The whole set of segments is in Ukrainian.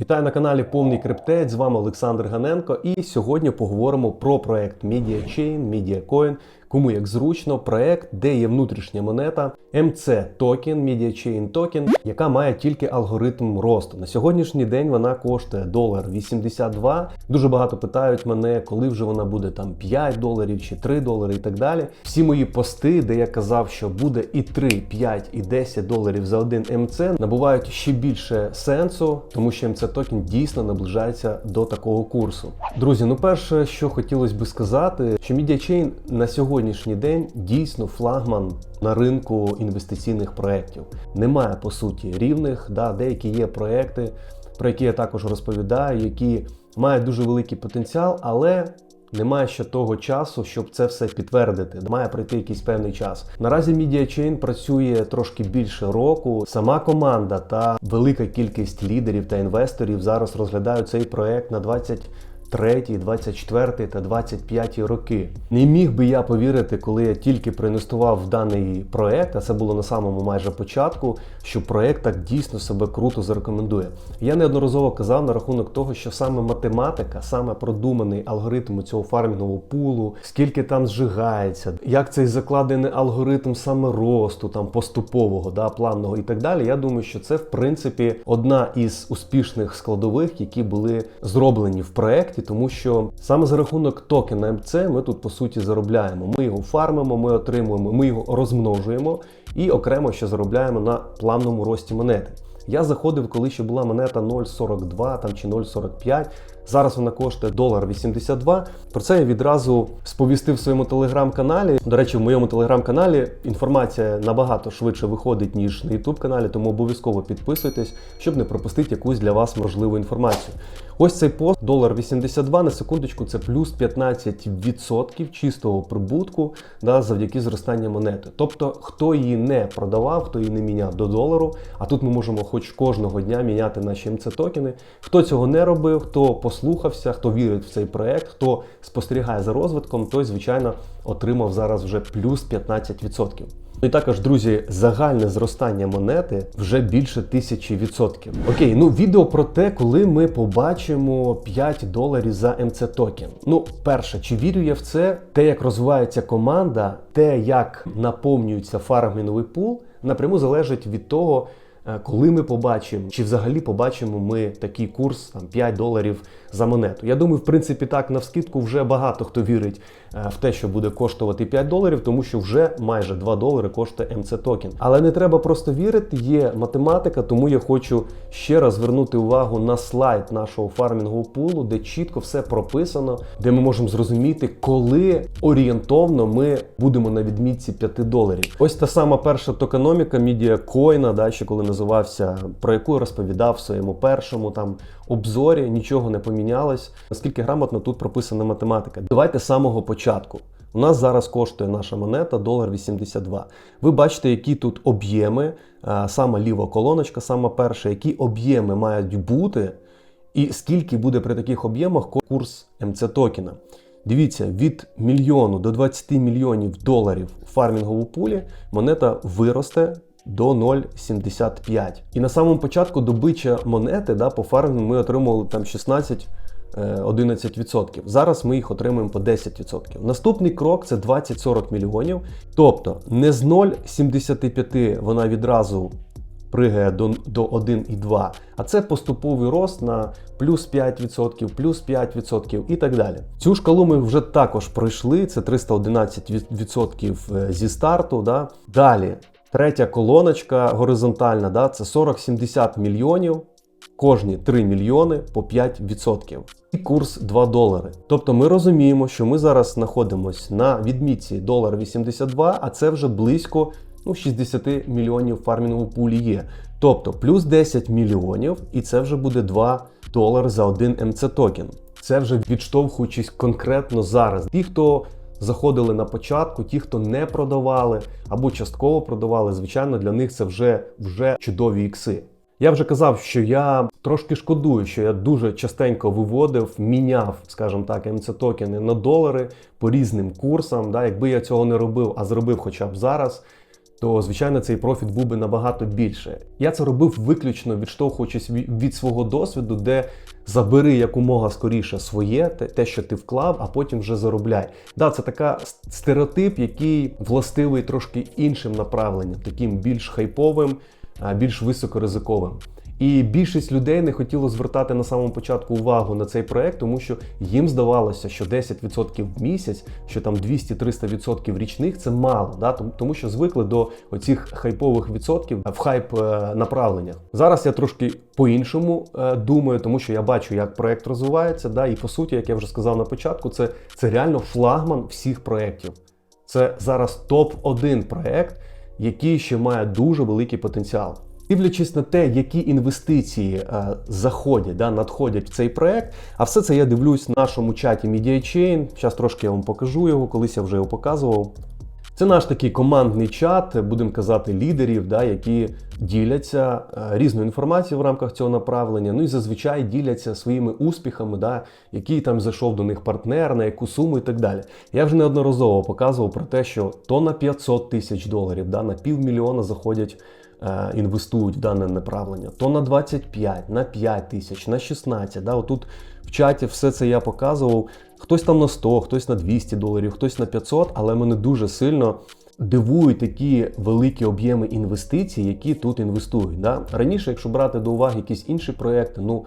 Вітаю на каналі Повний Криптець. З вами Олександр Ганенко. І сьогодні поговоримо про проект MediaChain, MediaCoin. Кому як зручно, проект, де є внутрішня монета MC токен, MediaChain токен, яка має тільки алгоритм росту. На сьогоднішній день вона коштує долар 82. Дуже багато питають мене, коли вже вона буде там 5 доларів чи 3 долари і так далі. Всі мої пости, де я казав, що буде і 3, 5, і 10 доларів за один МЦ, набувають ще більше сенсу, тому що МЦ токен дійсно наближається до такого курсу. Друзі, ну перше, що хотілося би сказати, що MediaChain на сьогоднішній день дійсно флагман на ринку інвестиційних проєктів. Немає по суті рівних, да, деякі є проекти, про які я також розповідаю, які мають дуже великий потенціал, але немає ще того часу, щоб це все підтвердити. Має пройти якийсь певний час. Наразі MediaChain працює трошки більше року. Сама команда та велика кількість лідерів та інвесторів зараз розглядають цей проект на 20 23, 24 та 25 роки. Не міг би я повірити, коли я тільки проінвестував в даний проект, а це було на самому майже початку, що проект так дійсно себе круто зарекомендує. Я неодноразово казав на рахунок того, що саме математика, саме продуманий алгоритм цього фармінгового пулу, скільки там зжигається, як цей закладений алгоритм саме росту, там поступового, да, плавного і так далі. Я думаю, що це в принципі одна із успішних складових, які були зроблені в проекті тому що саме за рахунок токена МЦ ми тут по суті заробляємо. Ми його фармимо, ми отримуємо, ми його розмножуємо і окремо ще заробляємо на плавному рості монети. Я заходив, коли ще була монета 0,42 там чи 0,45. Зараз вона коштує долар 82. Про це я відразу сповістив в своєму телеграм-каналі. До речі, в моєму телеграм-каналі інформація набагато швидше виходить, ніж на youtube каналі, тому обов'язково підписуйтесь, щоб не пропустити якусь для вас можливу інформацію. Ось цей пост, долар 82 на секундочку, це плюс 15% чистого прибутку да, завдяки зростанню монети. Тобто, хто її не продавав, хто її не міняв до долару, а тут ми можемо хоч кожного дня міняти наші МЦ токени. Хто цього не робив, хто послухався, хто вірить в цей проект, хто спостерігає за розвитком, той, звичайно, отримав зараз вже плюс 15%. Ну і також, друзі, загальне зростання монети вже більше тисячі відсотків. Окей, ну відео про те, коли ми побачимо 5 доларів за МЦ токен. Ну, перше, чи вірю я в це? Те, як розвивається команда, те, як наповнюється фарміновий пул, напряму залежить від того. Е, коли ми побачимо, чи взагалі побачимо ми такий курс там 5 доларів за монету. Я думаю, в принципі, так навскидку вже багато хто вірить е, в те, що буде коштувати 5 доларів, тому що вже майже 2 долари коштує МЦ токен. Але не треба просто вірити, є математика, тому я хочу ще раз звернути увагу на слайд нашого фармінгового пулу, де чітко все прописано, де ми можемо зрозуміти, коли орієнтовно ми будемо на відмітці 5 доларів. Ось та сама перша токеноміка MediaCoin, да, ще коли називався, про яку я розповідав в своєму першому там обзорі, нічого не помінялось. Наскільки грамотно тут прописана математика. Давайте з самого початку. У нас зараз коштує наша монета долар 82. Ви бачите, які тут об'єми, сама ліва колоночка, сама перша, які об'єми мають бути, і скільки буде при таких об'ємах курс МЦ токена. Дивіться, від мільйону до 20 мільйонів доларів в фармінгову пулі монета виросте до 0,75. І на самому початку добича монети да, по фармінгу ми отримували там 16. 11%. Е, Зараз ми їх отримуємо по 10%. Наступний крок це 20-40 мільйонів. Тобто не з 0,75 вона відразу пригає до до 1,2, а це поступовий рост на плюс 5%, плюс 5% і так далі. Цю шкалу ми вже також пройшли. Це 311% е, зі старту. Да? Далі Третя колоночка горизонтальна, да, це 40-70 мільйонів. Кожні 3 мільйони по 5%. І курс 2 долари. Тобто ми розуміємо, що ми зараз знаходимося на відмітці долар 82, а це вже близько ну, 60 мільйонів фармінгову пулі є. Тобто плюс 10 мільйонів, і це вже буде 2 долари за один МЦ токен. Це вже відштовхуючись конкретно зараз. Ті, хто заходили на початку, ті, хто не продавали або частково продавали, звичайно, для них це вже, вже чудові ікси. Я вже казав, що я трошки шкодую, що я дуже частенько виводив, міняв, скажімо так, МЦ токени на долари по різним курсам. Да, Якби я цього не робив, а зробив хоча б зараз, то звичайно цей профіт був би набагато більше. Я це робив виключно відштовхуючись від свого досвіду, де забери якомога скоріше своє, те, що ти вклав, а потім вже заробляй. Да, це така стереотип, який властивий трошки іншим направленням, таким більш хайповим, більш високоризиковим. І більшість людей не хотіло звертати на самому початку увагу на цей проект, тому що їм здавалося, що 10% в місяць, що там 200-300% річних це мало, да? тому- що звикли до оцих хайпових відсотків в хайп е, направленнях. Зараз я трошки по-іншому е, думаю, тому що я бачу, як проект розвивається. Да? І по суті, як я вже сказав на початку, це, це реально флагман всіх проєктів. Це зараз топ-1 проект, який ще має дуже великий потенціал. Дивлячись на те, які інвестиції е, заходять, да, надходять в цей проект, а все це я дивлюсь в нашому чаті MediaChain. Зараз трошки я вам покажу його, колись я вже його показував. Це наш такий командний чат, будемо казати, лідерів, да, які діляться е, різною інформацією в рамках цього направлення. Ну і зазвичай діляться своїми успіхами, да, який там зайшов до них партнер, на яку суму і так далі. Я вже неодноразово показував про те, що то на 500 тисяч доларів, да, на півмільйона заходять. Е, Інвестують в дане направлення, то на 25, на 5 тисяч, на 16. Да? Отут в чаті все це я показував. Хтось там на 100, хтось на 200 доларів, хтось на 500, але мене дуже сильно дивують такі великі об'єми інвестицій, які тут інвестують. Да? Раніше, якщо брати до уваги якісь інші проекти, ну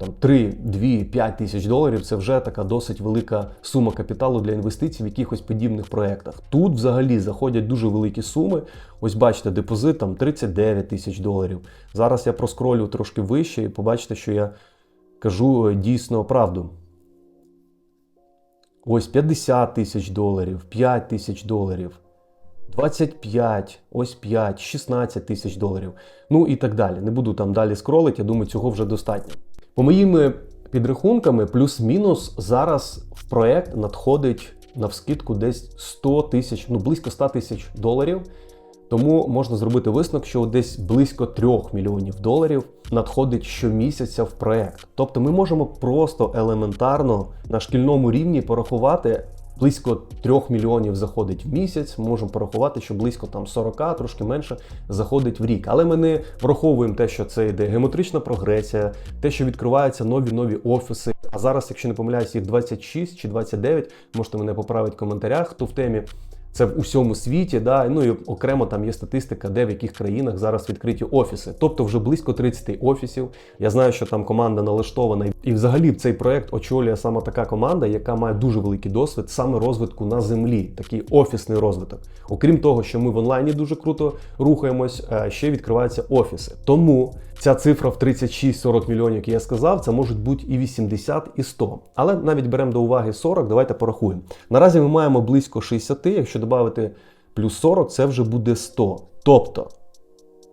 там 3, 2, 5 тисяч доларів це вже така досить велика сума капіталу для інвестицій в якихось подібних проєктах. Тут взагалі заходять дуже великі суми. Ось бачите, депозит там 39 тисяч доларів. Зараз я проскролю трошки вище і побачите, що я кажу е, дійсно правду. Ось 50 тисяч доларів, 5 тисяч доларів, 25, ось 5, 16 тисяч доларів. Ну і так далі. Не буду там далі скролити, я думаю, цього вже достатньо. По моїми підрахунками, плюс-мінус зараз в проект надходить навскидку десь 100 тисяч, ну близько 100 тисяч доларів. Тому можна зробити висновок, що десь близько 3 мільйонів доларів надходить щомісяця в проект. Тобто ми можемо просто елементарно на шкільному рівні порахувати. Близько 3 мільйонів заходить в місяць. Можемо порахувати, що близько там 40, трошки менше заходить в рік. Але ми не враховуємо те, що це йде геометрична прогресія, те, що відкриваються нові нові офіси. А зараз, якщо не помиляюсь, їх 26 чи 29, можете мене поправити в коментарях, хто в темі. Це в усьому світі, да, ну і окремо там є статистика, де в яких країнах зараз відкриті офіси. Тобто вже близько 30 офісів. Я знаю, що там команда налаштована. І взагалі цей проект очолює саме така команда, яка має дуже великий досвід саме розвитку на землі, такий офісний розвиток. Окрім того, що ми в онлайні дуже круто рухаємось, е, ще відкриваються офіси. Тому ця цифра в 36-40 мільйонів, як я сказав, це можуть бути і 80, і 100. Але навіть беремо до уваги 40, давайте порахуємо. Наразі ми маємо близько 60, якщо додати плюс 40, це вже буде 100. Тобто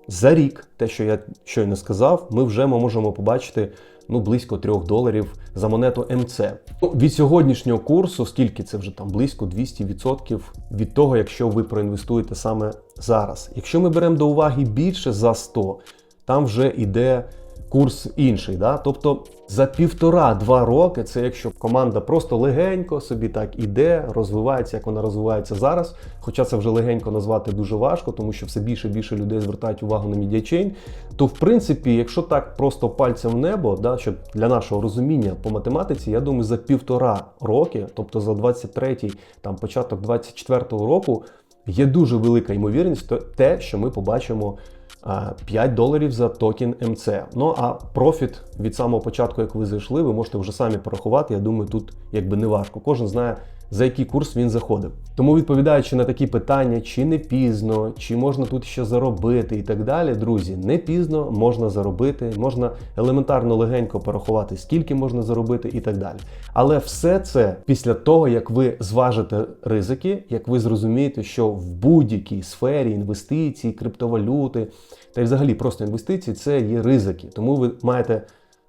за рік, те, що я щойно сказав, ми вже можемо побачити ну, близько 3 доларів за монету МЦ. Ну, від сьогоднішнього курсу, скільки це вже там близько 200% від того, якщо ви проінвестуєте саме зараз. Якщо ми беремо до уваги більше за 100, там вже йде курс інший. Да? Тобто за півтора-два роки, це якщо команда просто легенько собі так іде, розвивається, як вона розвивається зараз. Хоча це вже легенько назвати дуже важко, тому що все більше і більше людей звертають увагу на медіачейн. То в принципі, якщо так просто пальцем в небо, да, щоб для нашого розуміння по математиці, я думаю, за півтора роки, тобто за 23-й, там початок 24-го року, є дуже велика ймовірність то- те, що ми побачимо. А, 5 доларів за токен МЦ. Ну а профіт від самого початку, як ви зайшли, ви можете вже самі порахувати. Я думаю, тут якби не важко. Кожен знає, за який курс він заходив. Тому відповідаючи на такі питання, чи не пізно, чи можна тут ще заробити і так далі, друзі, не пізно можна заробити, можна елементарно легенько порахувати, скільки можна заробити і так далі. Але все це після того, як ви зважите ризики, як ви зрозумієте, що в будь-якій сфері інвестицій, криптовалюти та й взагалі просто інвестиції це є ризики. Тому ви маєте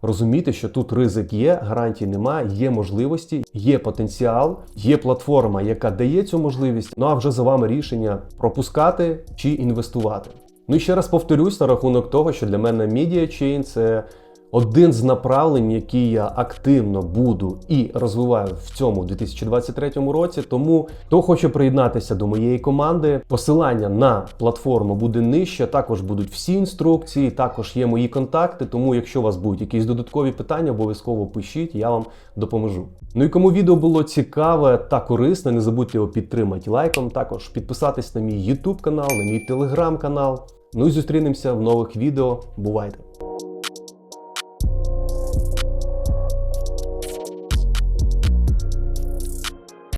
розуміти, що тут ризик є, гарантій немає, є можливості, є потенціал, є платформа, яка дає цю можливість. Ну а вже за вами рішення пропускати чи інвестувати. Ну і ще раз повторюсь на рахунок того, що для мене MediaChain – це один з направлень, які я активно буду і розвиваю в цьому 2023 році. Тому хто хоче приєднатися до моєї команди, посилання на платформу буде нижче. Також будуть всі інструкції, також є мої контакти. Тому, якщо у вас будуть якісь додаткові питання, обов'язково пишіть, я вам допоможу. Ну і кому відео було цікаве та корисне, не забудьте його підтримати лайком. Також підписатись на мій YouTube канал, на мій телеграм канал. Ну і зустрінемося в нових відео. Бувайте!